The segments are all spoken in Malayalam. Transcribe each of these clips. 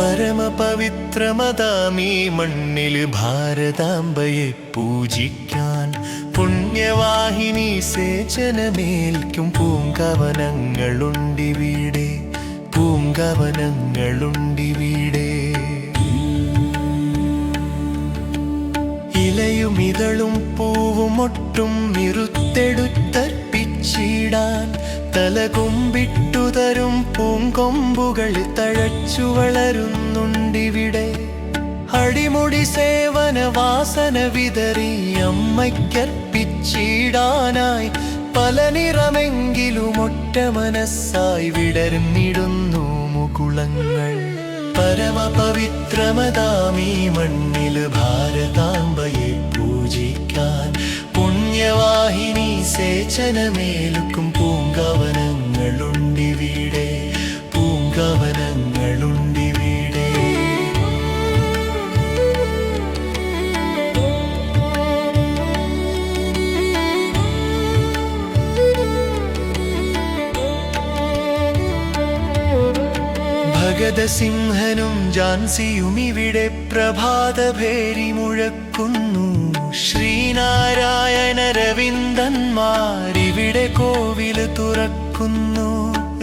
പരമപവിത്രമതാമീ മണ്ണിൽ ഭാരതാംബയെ പൂജിക്കാൻ പുണ്യവാഹിനി സേചനമേൽക്കും പൂങ്കവനങ്ങളുണ്ടിവിടെ പൂങ്കവനങ്ങളുണ്ടിവിടെ. ഇലയും ഇതളും പൂവും ഒട്ടും നിറുത്തെടുത്തർപ്പിച്ചിടാൻ തലകുമ്പിട്ടു തരും പൂങ്കൊമ്പുകൾ തഴച്ചു വളരുന്നുണ്ടിവിടെ. അടിമുടി സേവന വാസന വിതറി അമ്മയ്ക്കർപ്പിച്ചിടാനായി പല നിറമെങ്കിലും ഒറ്റ മനസ്സായി വിടർന്നിടുന്നു മുകുളങ്ങൾ. പരമപവിത്രമതാമീ മണ്ണിൽ ഭാരതാംബയെ പൂജിക്കാൻ പുണ്യവാഹിനി സേചനമേലുക്കും പൂങ്കവനങ്ങളുണ്ടിവിടെ ഭഗതസിംഹനും ജാൻസിയും ഇവിടെ പ്രഭാതഭേരി മുഴക്കുന്നു ശ്രീനാരായണ രവിന്ദന്മാരിവിടെ കോവിൽ തുറക്കുന്നു.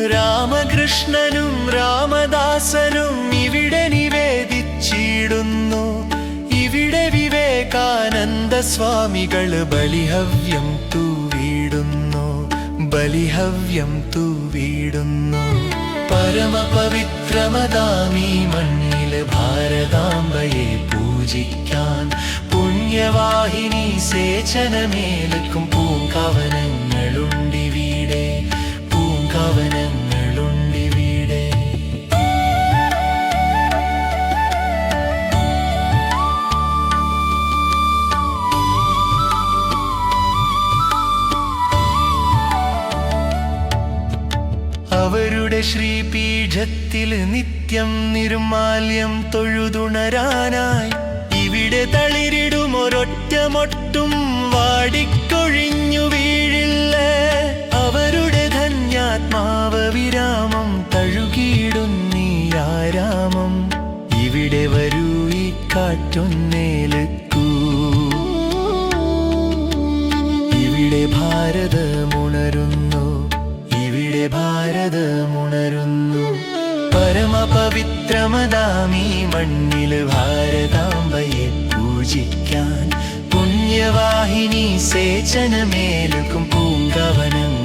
രാമകൃഷ്ണനും രാമദാസനും ഇവിടെ നിവേദിച്ചിടുന്നു. ഇവിടെ വിവേകാനന്ദ സ്വാമികൾ ബലിഹവ്യം തൂവിടുന്നു. ബലിഹവ്യം തൂവിടുന്നു. പരമപവിത്രമതാമീ മണ്ണിൽ ഭാരതാംബയെ പൂജിക്കാൻ പുണ്യവാഹിനി സേചനമേൽക്കും ശ്രീപീഠത്തിൽ നിത്യം നിർമാല്യം തൊഴുതുണരാനായി. ഇവിടെ തളിരിടും ഒരൊറ്റ മൊട്ടും വാടിക്കൊഴിഞ്ഞു വീഴില്ല. അവരുടെ ധന്യാത്മാവ് വിരാമം തഴുകിയിടുന്നീരാരാമം ഇവിടെ വരൂ ഈ കാറ്റൊന്നേലക്കൂ ഇവിടെ ഭാരതമുണരുന്നു. ഇവിടെ ഭാരതമുണരുന്നു പരമപവിത്രമതാമീ മണ്ണിൽ ഭാരതാംബയെ പൂജിക്കാൻ പുണ്യവാഹിനി സേചനമേലുക്കും പൂങ്കവനങ്ങളുണ്ടിവിടെ